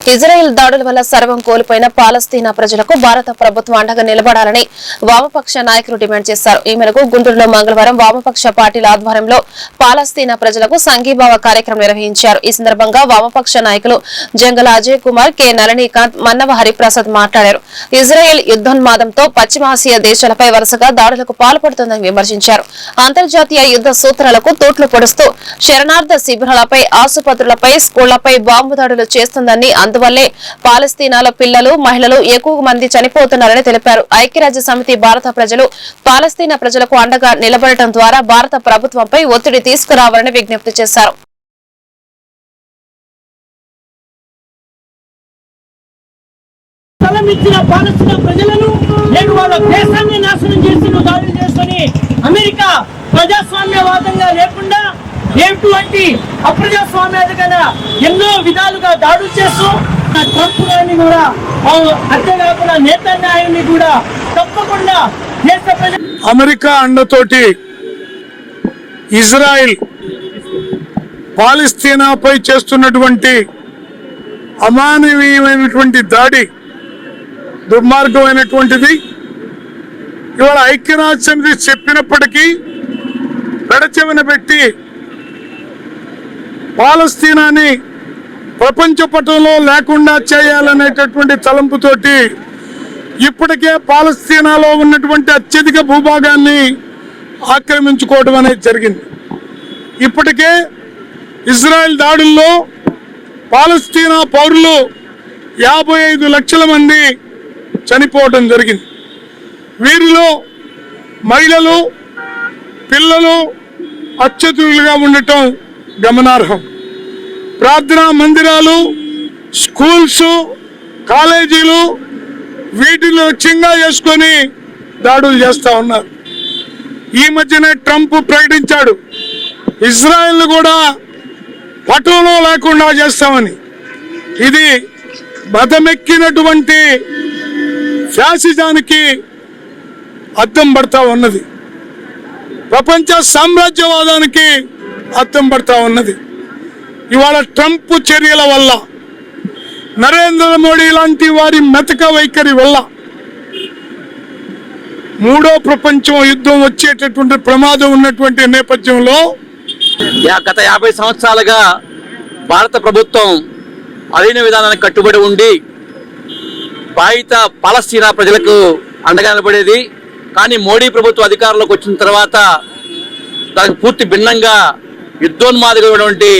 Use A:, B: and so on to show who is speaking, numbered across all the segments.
A: Israel దాడుల వల్ల సర్వం కోల్పోయిన పాలస్తీనా ప్రజలకు భారత ప్రభుత్వం అండగా నిలబడాలని వామపక్ష నాయకులు డిమాండ్ చేశారు. ఈ మేరకు గుంటూరులో మంగళవారం వామపక్ష పార్టీల ఆధ్వర్యంలో పాలస్తీనా ప్రజలకు సంఘీభావ కార్యక్రమం నిర్వహించారు. ఈ సందర్భంగా వామపక్ష నాయకులు జంగల అజయ్ కుమార్ కె. నళనీకాంత్ మన్నవ హరిప్రసాద్ మాట్లాడారు. ఇజ్రాయెల్ యుద్ధోన్మాదంతో పశ్చిమాసియా దేశాలపై వరుసగా దాడులకు పాల్పడుతోందని విమర్శించారు. అంతర్జాతీయ యుద్ధ సూత్రాలకు తూట్లు పొడుస్తూ శరణార్థ శిబిరాలపై ఆసుపత్రులపై స్కూళ్ళపై బాంబు దాడులు చేస్తుందని అందువల్లే పాలస్తీనాల పిల్లలు మహిళలు ఎక్కువ మంది చనిపోతున్నారని తెలిపారు. ఐక్యరాజ్య సమితి భారత ప్రజలు పాలస్తీనా ప్రజలకు అండగా నిలబడటం ద్వారా భారత ప్రభుత్వంపై ఒత్తిడి తీసుకురావాలని విజ్ఞప్తి చేశారు.
B: ఇచ్చిన పాలస్తీనా ప్రజలను నేడు వాళ్ళ దేశాన్ని నాశనం చేసి దాడులు చేసుకొని అమెరికా ప్రజాస్వామ్యవాదంగా లేకుండా ఎటువంటి అప్రజాస్వామ్యాలుగా ఎన్నో విధాలుగా దాడులు చేస్తూ ట్రంప్ గారిని కూడా ఆ అంతేకాకుండా నేతన్యాయుని కూడా తప్పకుండా దేశ
C: అమెరికా అండతోటి ఇజ్రాయిల్ పాలిస్తీనాపై చేస్తున్నటువంటి అమానవీయమైనటువంటి దాడి దుర్మార్గమైనటువంటిది. ఇవాళ ఐక్యరాజ్య సమితి చెప్పినప్పటికీ పెడచెవిన పెట్టి పాలస్తీనాని ప్రపంచ పటంలో లేకుండా చేయాలనేటటువంటి తలంపుతోటి ఇప్పటికే పాలస్తీనాలో ఉన్నటువంటి అత్యధిక భూభాగాన్ని ఆక్రమించుకోవడం అనేది జరిగింది. ఇప్పటికే ఇజ్రాయెల్ దాడుల్లో పాలస్తీనా పౌరులు యాభై ఐదు లక్షల మంది చనిపోవడం జరిగింది. వీరిలో మహిళలు పిల్లలు అత్యతులుగా ఉండటం గమనార్హం. ప్రార్థనా మందిరాలు స్కూల్స్ కాలేజీలు వీటిని లక్ష్యంగా చేసుకొని దాడులు చేస్తా ఉన్నారు. ఈ మధ్యనే ట్రంప్ ప్రకటించాడు ఇజ్రాయెల్ కూడా పటంలో లేకుండా చేస్తామని. ఇది బతమెక్కినటువంటి ఫ్యాసిజానికి అద్దం పడతా ఉన్నది. ప్రపంచ సామ్రాజ్యవాదానికి అద్దం పడతా ఉన్నది. ఇవాళ ట్రంప్ చర్యల వల్ల నరేంద్ర మోడీ లాంటి వారి మెతక వైఖరి వల్ల మూడో ప్రపంచం యుద్ధం వచ్చేటటువంటి ప్రమాదం ఉన్నటువంటి నేపథ్యంలో
D: గత యాభై సంవత్సరాలుగా భారత ప్రభుత్వం అధీన విధానానికి కట్టుబడి ఉండి బాధిత పాలస్తీనా ప్రజలకు అండగా నిలబడేది. కానీ మోడీ ప్రభుత్వం అధికారంలోకి వచ్చిన తర్వాత దానికి పూర్తి భిన్నంగా యుద్ధోన్మాదమైనటువంటి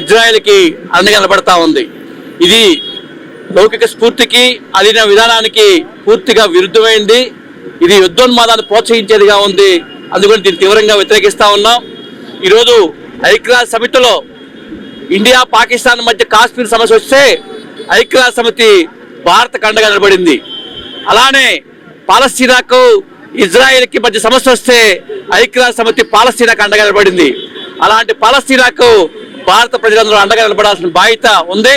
D: ఇజ్రాయెల్కి అండగా ఉంది. ఇది లౌకిక స్ఫూర్తికి అదిన విధానానికి పూర్తిగా విరుద్ధమైంది. ఇది యుద్ధోన్మాదాన్ని ప్రోత్సహించేదిగా ఉంది. అందుకని దీన్ని తీవ్రంగా వ్యతిరేకిస్తూ ఉన్నాం. ఈరోజు ఐక్యరాజ్య సమితిలో ఇండియా పాకిస్తాన్ మధ్య కాశ్మీర్ సమస్య వస్తే ఐక్యరాజ్య సమితి భారత కండగా నిలబడింది. అలానే పాలస్తీనాకు ఇజ్రాయెల్కి మధ్య సమస్య వస్తే ఐక్యరాజ్య సమితి పాలస్తీనాకు అండగా నిలబడింది. అలాంటి పాలస్తీనాకు భారత ప్రజలందరూ అండగా నిలబడాల్సిన బాధ్యత ఉంది.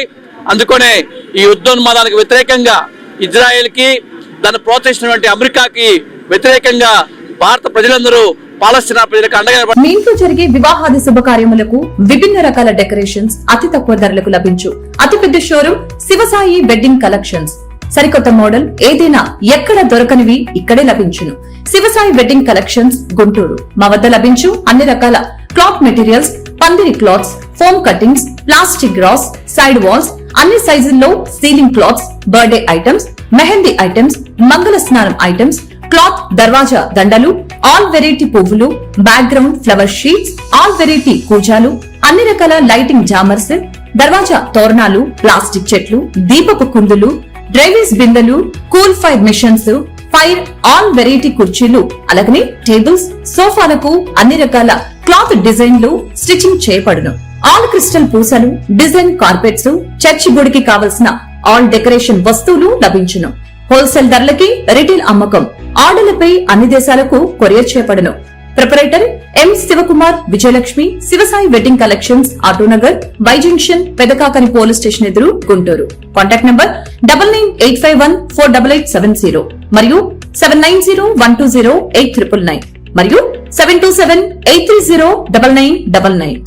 D: అందుకనే ఈ యుద్ధోన్మాదానికి వ్యతిరేకంగా ఇజ్రాయెల్కి దాన్ని ప్రోత్సహించినటువంటి అమెరికాకి వ్యతిరేకంగా భారత ప్రజలందరూ పాలస్తీనా ప్రజలకు అండగా
E: మీ ఇంట్లో జరిగే వివాహాది శుభకార్యములకు విభిన్న రకాల డెకరేషన్స్ అతి తక్కువ ధరలకు లభించు. అతిపెద్ద షోరూమ్ శివసాయి వెడ్డింగ్ కలెక్షన్స్. సరికొత్త మోడల్ ఏదైనా ఎక్కడ దొరకనివి ఇక్కడే లభించును. Shivasai wedding collections Guntur. మా వద్ద లభించు అన్ని రకాల క్లాత్ మెటీరియల్స్ పందిరి cloths foam cuttings plastic grass side walls అన్ని సైజుల్లో ceiling cloths birthday items mehndi items మంగళ స్నానం ఐటమ్స్ క్లాత్ దర్వాజా దండలు ఆల్ వెరైటీ పువ్వులు background flower sheets all variety కూజాలు అన్ని రకాల లైటింగ్ జామర్స్ దర్వాజా తోరణాలు ప్లాస్టిక్ చెట్లు దీపపు కుందులు డ్రైవింగ్స్ బిందెలు cool fire machines fire all variety కుర్చీలు అలాగనే టేబుల్స్ సోఫాలకు అన్ని రకాల క్లాత్ డిజైన్లు స్టిచ్చింగ్ చేయబడును. ఆల్ క్రిస్టల్ పూసలు డిజైన్ కార్పెట్స్ చర్చి గుడికి కావలసిన ఆల్ డెకరేషన్ వస్తువులు లభించును. హోల్సేల్ ధరలకి రిటైల్ అమ్మకం. ఆర్డర్లపై అన్ని దేశాలకు courier చేపడను proprietor M Sivakumar Vijayalakshmi Sivasai wedding collections Autonagar by junction Pedakakani police station ఎదురు Guntur contact number double nine eight five one four double eight seven zero మరియు seven nine zero one two zero eight triple nine మరియు seven two seven eight three zero double nine double nine